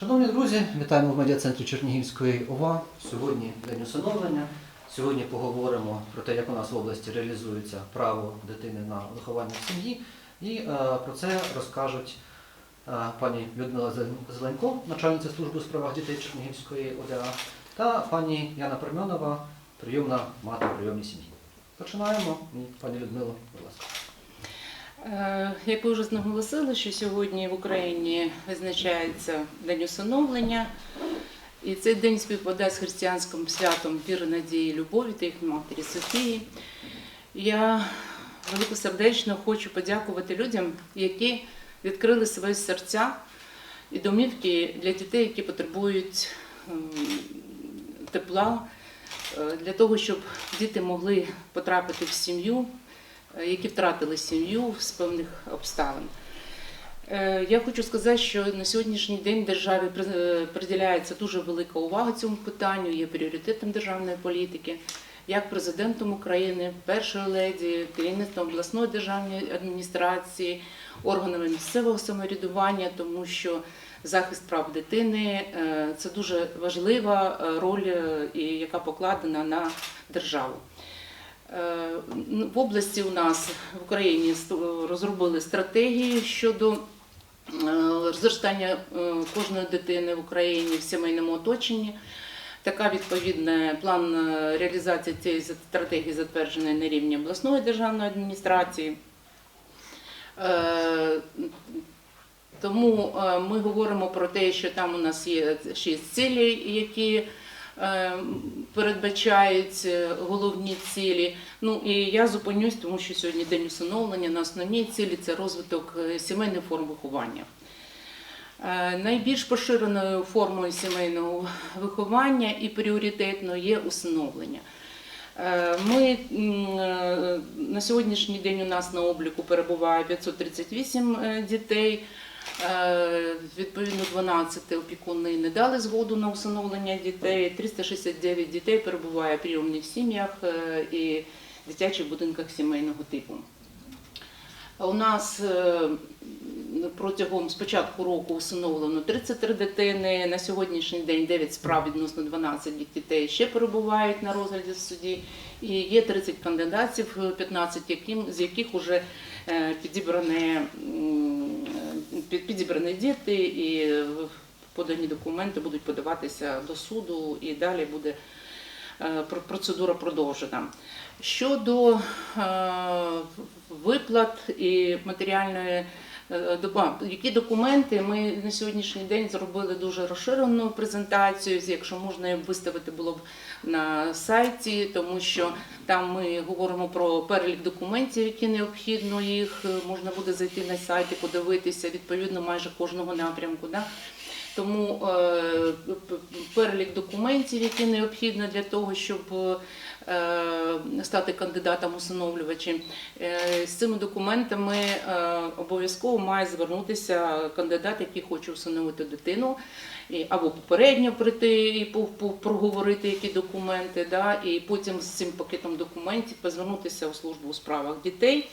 Шановні друзі, вітаємо в медіа-центрі Чернігівської ОВА. Сьогодні день усиновлення. Сьогодні поговоримо про те, як у нас в області реалізується право дитини на виховання в сім'ї. І е, про це розкажуть е, пані Людмила Зелен- Зеленко, начальниця служби у справах дітей Чернігівської ОДА, та пані Яна Премьонова, прийомна мати прийомній сім'ї. Починаємо. Пані Людмило, будь ласка. Е, Як ви вже наголосили, що сьогодні в Україні визначається День усиновлення, і цей день співпадає з християнським святом віри, надії, любові та їх матері Софії. Я великосердечно хочу подякувати людям, які відкрили свої серця і домівки для дітей, які потребують ем, тепла, е, для того, щоб діти могли потрапити в сім'ю, які втратили сім'ю з певних обставин. Е, Я хочу сказати, що на сьогоднішній день державі е, приділяється дуже велика увага цьому питанню, є пріоритетом державної політики. Як президентом України, першою леді, керівництвом обласної державної адміністрації, органами місцевого самоврядування, тому що захист прав дитини е, це дуже важлива е, роль, е, яка покладена на державу. Е, В області у нас в Україні розробили стратегії щодо е, зростання е, кожної дитини в Україні в сімейному оточенні. Така відповідна план реалізації цієї стратегії затверджений на рівні обласної державної адміністрації. Тому ми говоримо про те, що там у нас є шість цілей, які передбачають е, головні цілі. Ну і я зупинюсь, тому що сьогодні день усиновлення на основній цілі це розвиток е, сімейних форм виховання. Е, Найбільш поширеною формою сімейного виховання і пріоритетною є усиновлення. Е, Ми е, на сьогоднішній день у нас на обліку перебуває 538 е, дітей. Е, Відповідно, 12 опікуни не дали згоду на усиновлення дітей. 369 дітей перебуває в прийомних сім'ях е, і дитячих будинках сімейного типу. У нас е, протягом з початку року усиновлено 33 дитини. На сьогоднішній день 9 справ відносно 12 дітей ще перебувають на розгляді в суді. І є 30 кандидатів, 15 з яких вже е, підібрані, під- підібрані діти і подані документи будуть подаватися до суду і далі буде е, процедура продовжена. Щодо е, виплат і матеріальної які документи ми на сьогоднішній день зробили дуже розширену презентацію, якщо можна виставити було б на сайті, тому що там ми говоримо про перелік документів, які необхідно їх е, можна буде зайти на сайт і подивитися відповідно майже кожного напрямку. Да? Тому е, перелік документів, які необхідно для того, щоб е, стати кандидатом усиновлювачем. Е, З цими документами е, обов'язково має звернутися кандидат, який хоче усиновити дитину, або попередньо прийти і проговорити які документи, і потім з цим пакетом документів звернутися у службу у справах дітей.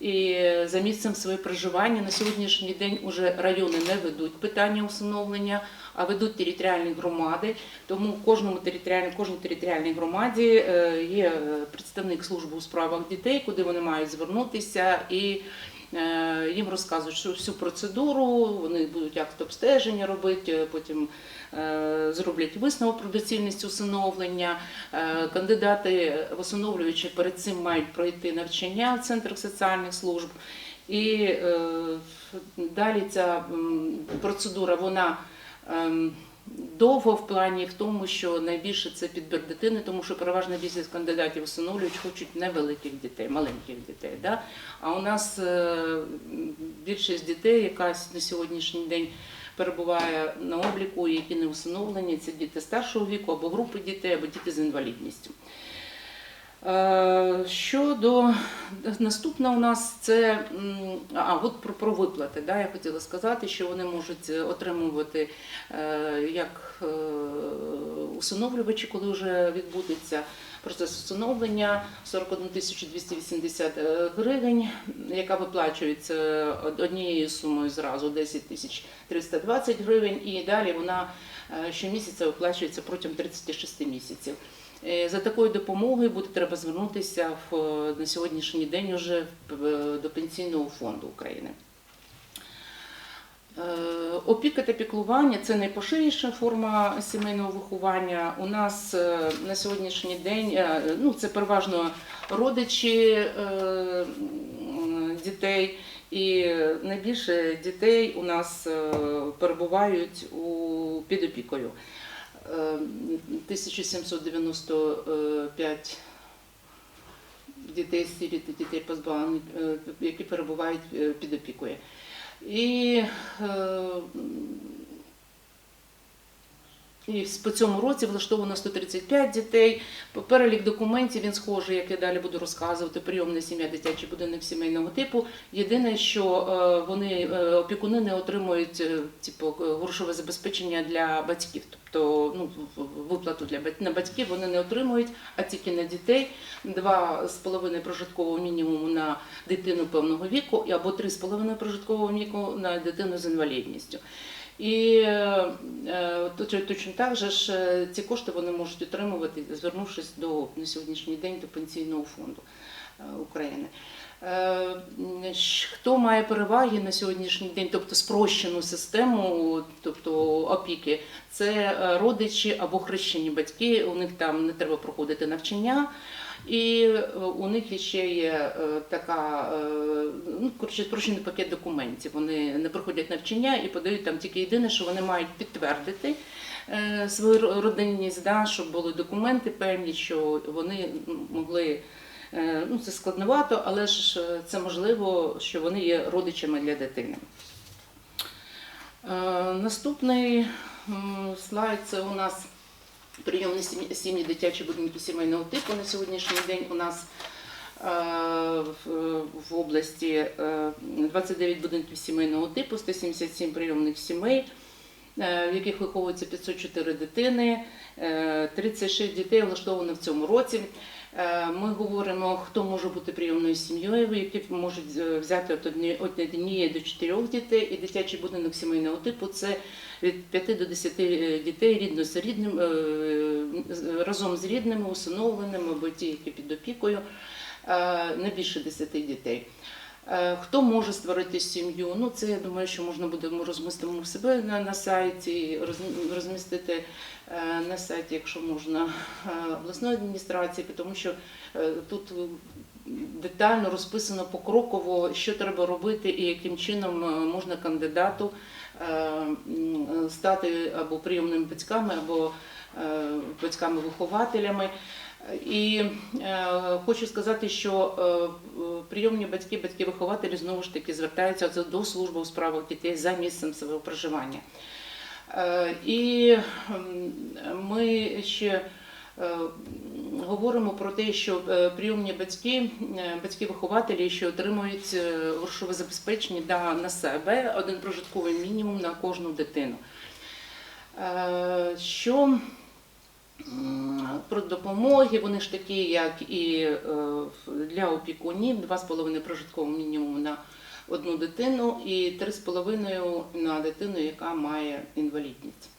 І за місцем своє проживання на сьогоднішній день уже райони не ведуть питання усиновлення, а ведуть територіальні громади. Тому в кожному територіальній, кожній територіальній громаді е, є е, представник служби у справах дітей, куди вони мають звернутися і. Е, Їм розказують всю процедуру, вони будуть акт обстеження робити, е, потім е, зроблять висновок про доцільність усиновлення. Кандидати в перед цим мають пройти навчання в центрах соціальних служб. І далі ця процедура вона ем, довго в плані в тому, що найбільше це підбір дитини, тому що переважна більшість кандидатів усиновлюють хочуть невеликих дітей, маленьких дітей. Да? А у нас е, більшість дітей, яка на сьогоднішній день перебуває на обліку, які не усиновлені, це діти старшого віку або групи дітей, або діти з інвалідністю. Е, Щодо наступне у нас це а от про, про виплати. Да, я хотіла сказати, що вони можуть отримувати е, як е, усиновлювачі, коли вже відбудеться процес усиновлення 41 280 гривень, яка виплачується однією сумою зразу 10 тисяч 320 гривень, і далі вона е, щомісяця виплачується протягом 36 місяців. Е, За такою допомогою буде треба звернутися в, е, на сьогоднішній день уже в- до Пенсійного фонду України. Е, Опіка та піклування це найпоширеніша форма сімейного виховання. У нас е, на сьогоднішній день е, ну, це переважно родичі е, дітей, і найбільше дітей у нас е, перебувають у, під опікою. Е, 1795 дітей сиріт дітей позбавлених, які перебувають е, під опікою. І, е, і по цьому році влаштовано 135 дітей. Перелік документів він схожий, як я далі буду розказувати, прийомна сім'я, дитячий будинок сімейного типу. Єдине, що е, вони е, опікуни не отримують е, типу, грошове забезпечення для батьків. Тобто ну, виплату для на батьків вони не отримують, а тільки на дітей. Два з половиною прожиткового мінімуму на дитину певного віку, або три з половиною прожиткового віку на дитину з інвалідністю. І е, е, точно так же ж е, ці кошти вони можуть отримувати, звернувшись до на сьогоднішній день до пенсійного фонду України. Хто має переваги на сьогоднішній день, тобто спрощену систему, тобто опіки, це родичі або хрещені батьки. У них там не треба проходити навчання. І е, у них ще є е, така е, ну, коротше, спрощений пакет документів. Вони не проходять навчання і подають там тільки єдине, що вони мають підтвердити свою родинність, да, щоб були документи певні, що вони могли. Ну, це складновато, але ж це можливо, що вони є родичами для дитини. Наступний слайд це у нас прийомні сім'ї, дитячі будинки сімейного типу. На сьогоднішній день у нас е, в, області е, 29 будинків сімейного типу, 177 прийомних сімей, е, в яких виховується 504 дитини, е, 36 дітей влаштовано в цьому році. Е, Ми говоримо, хто може бути прийомною сім'єю, які можуть е, взяти від одні- однієї до чотирьох дітей, і дитячий будинок сімейного типу це від 5 до 10 дітей рідно з рідним, е, разом з рідними, усиновленими або ті, які під опікою, е, не більше 10 дітей. Е, Хто може створити сім'ю? Ну, це я думаю, що можна буде ми розмістимо себе на, на сайті, роз- розмістити е, на сайті, якщо можна, е, обласної адміністрації, тому що тут детально розписано покроково, що треба робити і яким чином можна кандидату стати або прийомними батьками, або батьками-вихователями. І е, хочу сказати, що е, прийомні батьки, батьки-вихователі знову ж таки звертаються до служби у справах дітей за місцем свого проживання. Е, і м, ми ще говоримо про те, що прийомні батьки, батьки-вихователі, що отримують грошове забезпечення да, на себе один прожитковий мінімум на кожну дитину. Що про допомоги, вони ж такі, як і е, для опікунів, 2,5 прожиткового мінімуму на одну дитину і 3,5 на дитину, яка має інвалідність.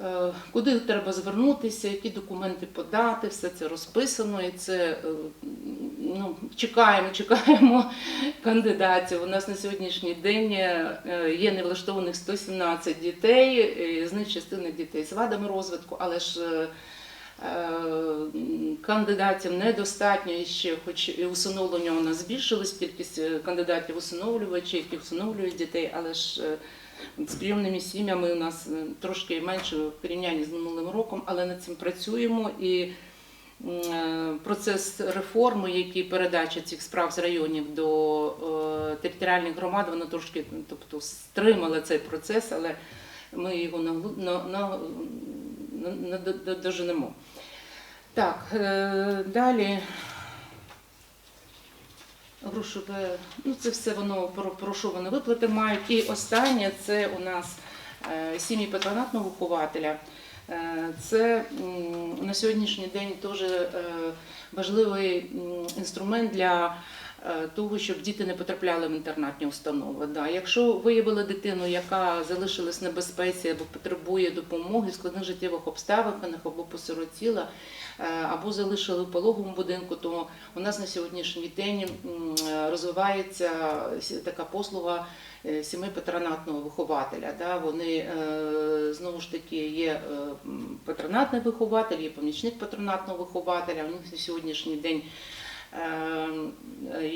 Е, Куди треба звернутися, які документи подати, все це розписано, і це е, ну, чекаємо, чекаємо кандидатів. У нас на сьогоднішній день е, є невлаштованих 117 дітей, з них частина дітей з вадами розвитку, але ж кандидатів недостатньо і ще, хоч і усиновлення у нас збільшилась, кількість кандидатів усиновлювачів, які усиновлюють дітей, але ж з прийомними сім'ями у нас е, трошки менше в порівнянні з минулим роком, але над цим працюємо і е, процес реформи, який передача цих справ з районів до е, територіальних громад, воно трошки тобто, стримала цей процес, але ми його доженемо. Так, далі. Грошове, ну це все воно про, про що вони виплати мають. І останнє це у нас е, сім'ї патронатного вихователя. Е, Це на сьогоднішній день теж е, важливий інструмент для того, щоб діти не потрапляли в інтернатні установи. Да. Якщо виявили дитину, яка залишилась в небезпеці або потребує допомоги в складних життєвих обставинах або посиротіла, е, або залишили в пологовому будинку, то у нас на сьогоднішній день е, розвивається така послуга е, сімей патронатного вихователя. Да? Вони е, знову ж таки є е, патронатний вихователь, є помічник патронатного вихователя. У них на сьогоднішній день е,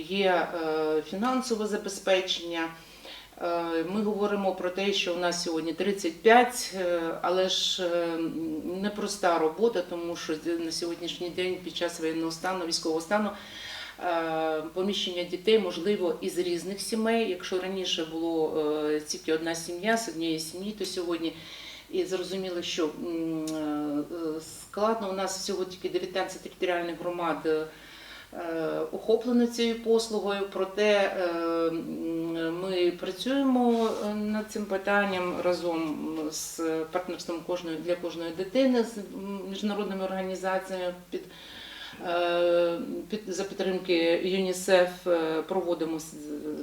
є е, фінансове забезпечення. Е, Ми говоримо про те, що у нас сьогодні 35, е, але ж е, непроста робота, тому що на сьогоднішній день під час воєнного стану, військового стану, е, поміщення дітей можливо із різних сімей. Якщо раніше було е, тільки одна сім'я з однієї сім'ї, то сьогодні і зрозуміло, що е, складно у нас всього тільки 19 територіальних громад. Е, охоплено цією послугою, проте е, ми працюємо е, над цим питанням разом з партнерством кожної для кожної дитини з міжнародними організаціями під. за підтримки ЮНІСЕФ проводимо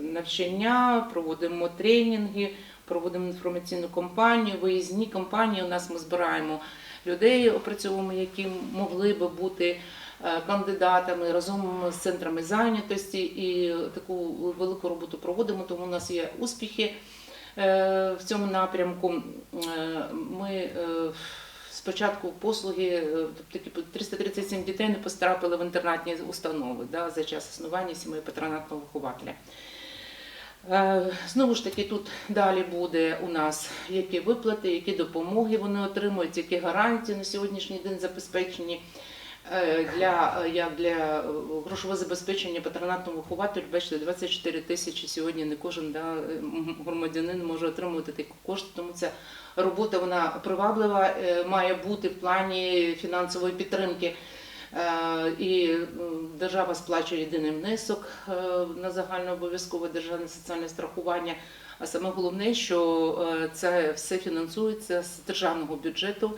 навчання, проводимо тренінги, проводимо інформаційну кампанію, виїзні кампанії. У нас ми збираємо людей, опрацьовуємо, які могли би бути кандидатами разом з центрами зайнятості і таку велику роботу проводимо, тому у нас є успіхи е, в цьому напрямку. Е, Ми е, спочатку послуги, е, тобто такі 337 дітей не потрапили в інтернатні установи да, за час існування сімей патронатного вихователя. Е, Знову ж таки, тут далі буде у нас які виплати, які допомоги вони отримують, які гарантії на сьогоднішній день забезпечені е, для, е, як для е, грошового забезпечення патронатного вихователю. Бачите, 24 тисячі сьогодні не кожен да, громадянин може отримувати такі кошти, тому ця робота вона приваблива, е, має бути в плані фінансової підтримки. Е, І держава сплачує єдиний внесок е, на загальнообов'язкове державне соціальне страхування. А саме головне, що е, це все фінансується з державного бюджету,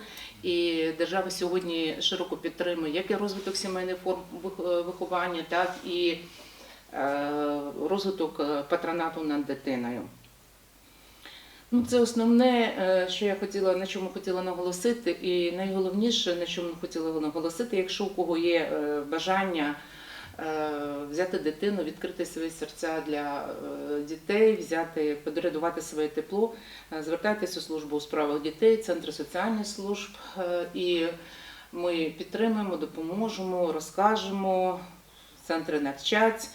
і держава сьогодні широко підтримує як і розвиток сімейних форм е, виховання, так і е, розвиток е, патронату над дитиною. Ну, це основне, е, що я хотіла, на чому хотіла наголосити, і найголовніше, на чому хотіла наголосити, якщо у кого є е, бажання е, взяти дитину, відкрити свої серця для дітей, взяти, подарувати своє тепло, звертайтеся у службу у справах дітей, центри соціальних служб, і ми підтримуємо, допоможемо, розкажемо, центри навчать.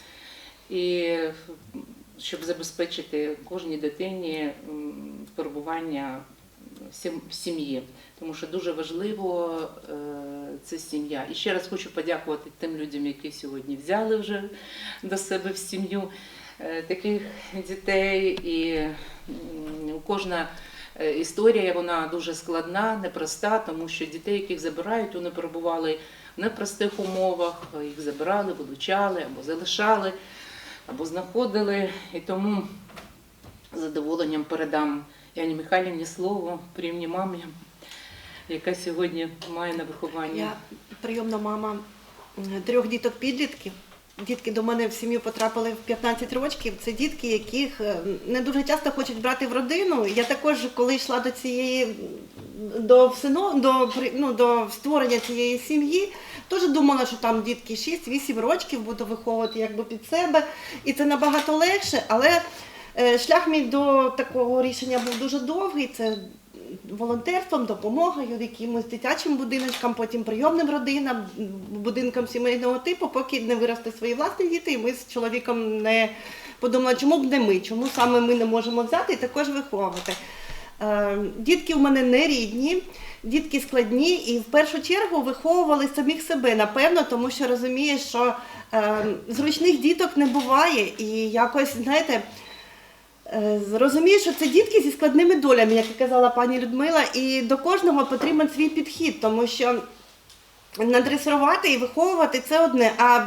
І щоб забезпечити кожній дитині перебування в сім'ї, тому що дуже важливо е, це сім'я. І ще раз хочу подякувати тим людям, які сьогодні взяли вже до себе в сім'ю е, таких дітей. І кожна е, історія вона дуже складна, непроста, тому що дітей, яких забирають, вони перебували в непростих умовах, їх забирали, вилучали або залишали або знаходили. І тому з задоволенням передам Яні Михайлівні слово, приймні мамі, яка сьогодні має на виховання. Я прийомна мама трьох діток підлітків. Дітки до мене в сім'ю потрапили в 15 років. Це дітки, яких е, не дуже часто хочуть брати в родину. Я також, коли йшла до цієї до всино, до ну, до створення цієї сім'ї, теж думала, що там дітки 6-8 років буду виховувати якби під себе, і це набагато легше. Але е, шлях мій до такого рішення був дуже довгий. Це волонтерством, допомогою якимось дитячим будиночкам, потім прийомним родинам, будинкам сімейного типу, поки не виросте свої власні діти. І ми з чоловіком не подумали, чому б не ми, чому саме ми не можемо взяти і також виховувати. Е, Дітки в мене не рідні, дітки складні і в першу чергу виховували самих себе, напевно, тому що розумієш, що е, зручних діток не буває. І якось, знаєте, Розумію, що це дітки зі складними долями, як і казала пані Людмила, і до кожного потрібен свій підхід, тому що надресувати і виховувати це одне, а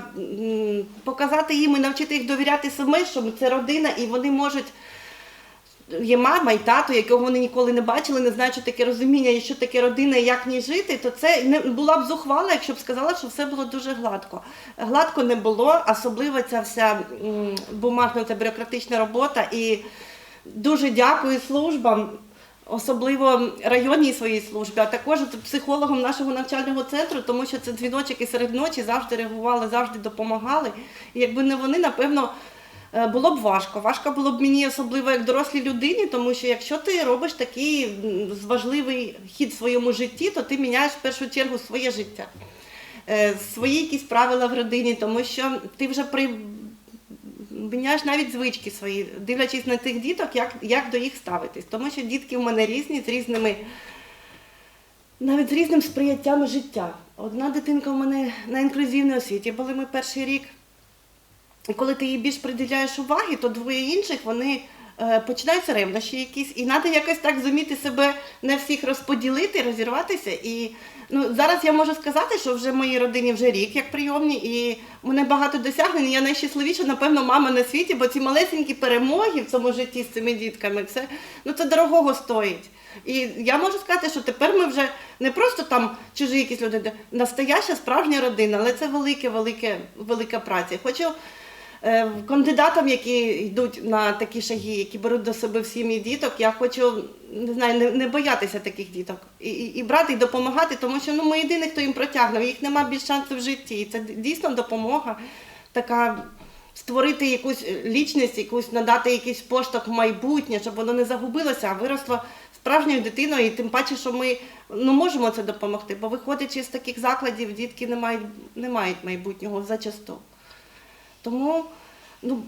показати їм і навчити їх довіряти саме, що це родина, і вони можуть. Є мама і тато, якого вони ніколи не бачили, не знають, що таке розуміння і що таке родина, і як в ній жити, то це не була б зухвала, якщо б сказала, що все було дуже гладко. Гладко не було, особливо ця вся бумажна ця бюрократична робота. І дуже дякую службам, особливо районній своїй службі, а також психологам нашого навчального центру, тому що це дзвіночки серед ночі завжди реагували, завжди допомагали. І якби не вони, напевно. Е, Було б важко. Важко було б мені особливо як дорослій людині, тому що якщо ти робиш такий важливий хід в своєму житті, то ти міняєш в першу чергу своє життя, Е, свої якісь правила в родині, тому що ти вже при... міняєш навіть звички свої, дивлячись на тих діток, як, як до їх ставитись. Тому що дітки в мене різні, з різними, навіть з різним сприяттям життя. Одна дитинка в мене на інклюзивній освіті, були ми перший рік. І коли ти їй більш приділяєш уваги, то двоє інших вони е, починаються ревнощі якісь, і треба якось так зуміти себе не всіх розподілити, розірватися. І ну, зараз я можу сказати, що вже в моїй родині вже рік як прийомні, і мене багато досягнень. Я найщасливіша, напевно, мама на світі, бо ці малесенькі перемоги в цьому житті з цими дітками, це, ну, це дорогого стоїть. І я можу сказати, що тепер ми вже не просто там чужі якісь люди, настояща справжня родина, але це велике, велике, велика праця. Хочу кандидатам, які йдуть на такі шаги, які беруть до себе в сім'ї діток, я хочу не знаю, не, не боятися таких діток і, і, і брати і допомагати, тому що ну ми єдині, хто їм протягне, їх нема більш шансів в житті. І це дійсно допомога така. Створити якусь лічність, якусь надати якийсь поштовх в майбутнє, щоб воно не загубилося, а виросло справжньою дитиною, і тим паче, що ми ну, можемо це допомогти, бо виходячи з таких закладів, дітки не мають, не мають майбутнього зачасту. Тому ну,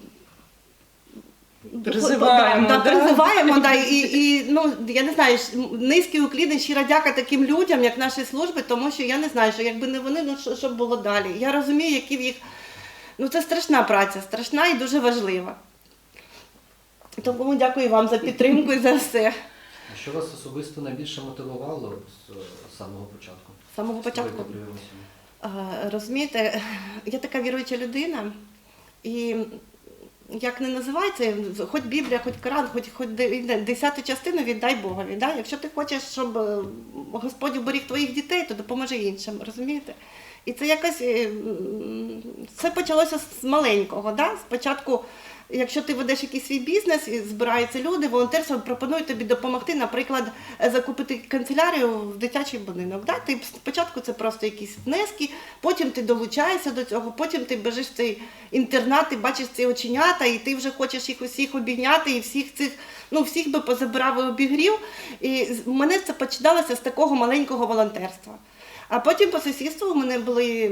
Призиваємо, да, да? призиваємо, да, і, і ну я не знаю, низький уклін і щира дяка таким людям, як наші служби, тому що я не знаю, що якби не вони, ну що, що б було далі. Я розумію, які в їх ну це страшна праця, страшна і дуже важлива. Тому дякую вам за підтримку і за все. А Що вас особисто найбільше мотивувало з е, самого початку? З самого початку. Розумієте, я така віруюча людина, і як не називається, хоч Біблія, хоч Коран, хоч, хоч десяту частину віддай Богові. Да? Якщо ти хочеш, щоб е, Господь уберіг твоїх дітей, то допоможи іншим, розумієте? І це якось е, це почалося з маленького. Да? Спочатку, якщо ти ведеш якийсь свій бізнес і збираються люди, волонтерство пропонують тобі допомогти, наприклад, е, закупити канцелярію в дитячий будинок. Да? Ти спочатку це просто якісь внески, потім ти долучаєшся до цього, потім ти біжиш в цей інтернат, ти бачиш ці оченята, і ти вже хочеш їх усіх обігняти, і всіх цих, ну всіх би позабирав і обігрів. І в мене це починалося з такого маленького волонтерства. А потім по сусідству в мене були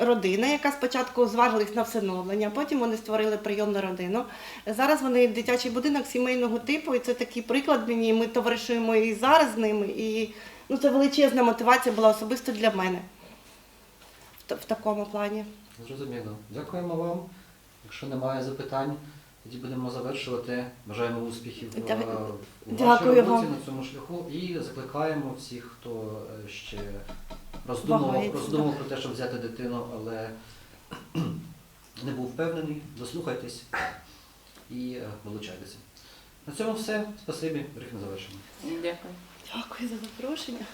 родина, яка спочатку зважилась на всиновлення, потім вони створили прийомну родину. Зараз вони дитячий будинок сімейного типу, і це такий приклад мені. Ми товаришуємо і зараз з ними. І ну, це величезна мотивація була особисто для мене в, в такому плані. Зрозуміло. Дякуємо вам. Якщо немає запитань, тоді будемо завершувати. Бажаємо успіхів е, Дя- в вашій роботі вам. на цьому шляху і закликаємо всіх, хто е, ще роздумував, роздумував про те, щоб взяти дитину, але не був впевнений, дослухайтесь і вилучайтеся. долучайтеся. На цьому все. Спасибі, брехне завершено. Дякую. Дякую за запрошення.